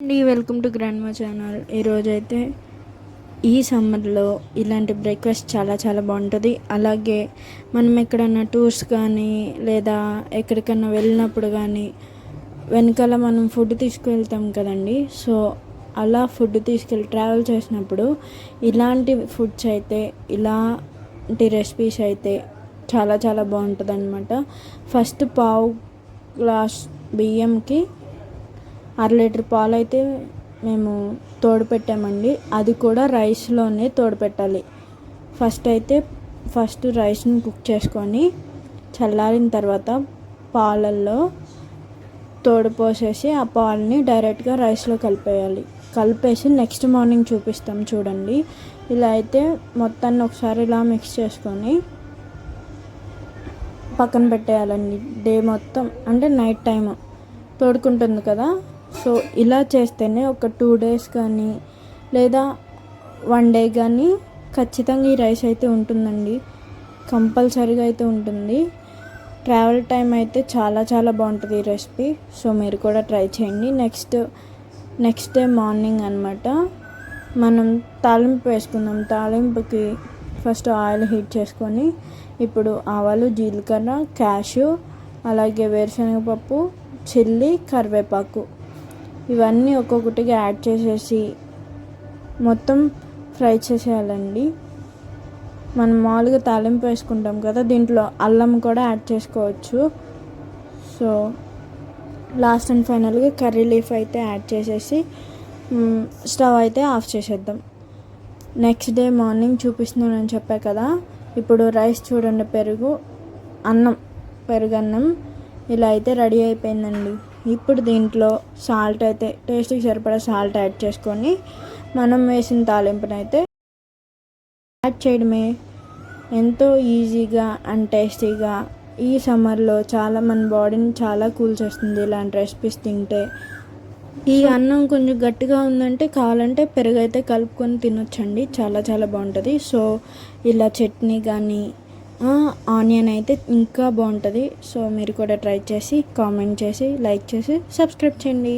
అండి welcome to grand మా channel ఈరోజైతే ఈ సమ్మర్లో ఇలాంటి బ్రేక్ఫాస్ట్ చాలా చాలా బాగుంటుంది అలాగే మనం ఎక్కడన్నా టూర్స్ కానీ లేదా ఎక్కడికన్నా వెళ్ళినప్పుడు కానీ వెనకాల మనం ఫుడ్ తీసుకువెళ్తాం కదండి. సో అలా ఫుడ్ తీసుకెళ్ళి ట్రావెల్ చేసినప్పుడు ఇలాంటి ఫుడ్స్ అయితే ఇలాంటి రెసిపీస్ అయితే చాలా చాలా బాగుంటుంది అనమాట ఫస్ట్ పావు గ్లాస్ బియ్యంకి అర లీటర్ పాలు అయితే మేము తోడు పెట్టామండి అది కూడా రైస్లోనే తోడు పెట్టాలి ఫస్ట్ అయితే ఫస్ట్ రైస్ని కుక్ చేసుకొని చల్లారిన తర్వాత పాలల్లో తోడు పోసేసి ఆ పాలని డైరెక్ట్గా రైస్లో కలిపేయాలి. కలిపేసి నెక్స్ట్ మార్నింగ్ చూపిస్తాం చూడండి. ఇలా అయితే మొత్తాన్ని ఒకసారి ఇలా మిక్స్ చేసుకొని పక్కన పెట్టేయాలండి. డే మొత్తం అంటే నైట్ టైం తోడుకుంటుంది కదా. సో ఇలా చేస్తేనే ఒక టూ డేస్ కానీ లేదా వన్ డే కానీ ఖచ్చితంగా ఈ రైస్ అయితే ఉంటుందండి. కంపల్సరీగా అయితే ఉంటుంది. ట్రావెల్ టైం అయితే చాలా చాలా బాగుంటుంది ఈ రెసిపీ. సో మీరు కూడా ట్రై చేయండి. నెక్స్ట్ నెక్స్ట్ డే మార్నింగ్ అనమాట మనం తాలింపు వేసుకుందాం. తాలింపుకి ఫస్ట్ ఆయిల్ హీట్ చేసుకొని ఇప్పుడు ఆవాలు జీలకర్ర క్యాషు అలాగే వేరుశనగపప్పు చిల్లీ కరివేపాకు. ఇవన్నీ ఒక్కొక్కటిగా యాడ్ చేసేసి మొత్తం ఫ్రై చేసేయాలండి. మనం మామూలుగా తాలింపు వేసుకుంటాం కదా దీంట్లో అల్లం కూడా యాడ్ చేసుకోవచ్చు. సో లాస్ట్ అండ్ ఫైనల్గా కర్రీ లీఫ్ అయితే యాడ్ చేసేసి స్టవ్ అయితే ఆఫ్ చేసేద్దాం. నెక్స్ట్ డే మార్నింగ్ చూపిస్తున్నానని చెప్పా కదా ఇప్పుడు రైస్ చూడండి పెరుగు అన్నం పెరుగు అన్నం ఇలా అయితే రెడీ అయిపోయిందండి. ఇప్పుడు దీంట్లో సాల్ట్ అయితే టేస్ట్కి సరిపడా సాల్ట్ యాడ్ చేసుకొని మనం వేసిన తాలింపునైతే యాడ్ చేయడమే. ఎంతో ఈజీగా అండ్ టేస్టీగా ఈ సమ్మర్లో చాలా మన బాడీని చాలా కూల్ చేస్తుంది ఇలాంటి రెసిపీస్ తింటే. ఈ అన్నం కొంచెం గట్టిగా ఉందంటే కావాలంటే పెరుగు అయితే కలుపుకొని తినొచ్చండి. చాలా చాలా బాగుంటుంది. సో ఇలా చట్నీ కానీ ఆనియన్ అయితే ఇంకా బాగుంటుంది. సో మీరు కూడా ట్రై చేసి కామెంట్ చేసి లైక్ చేసి సబ్స్క్రైబ్ చేయండి.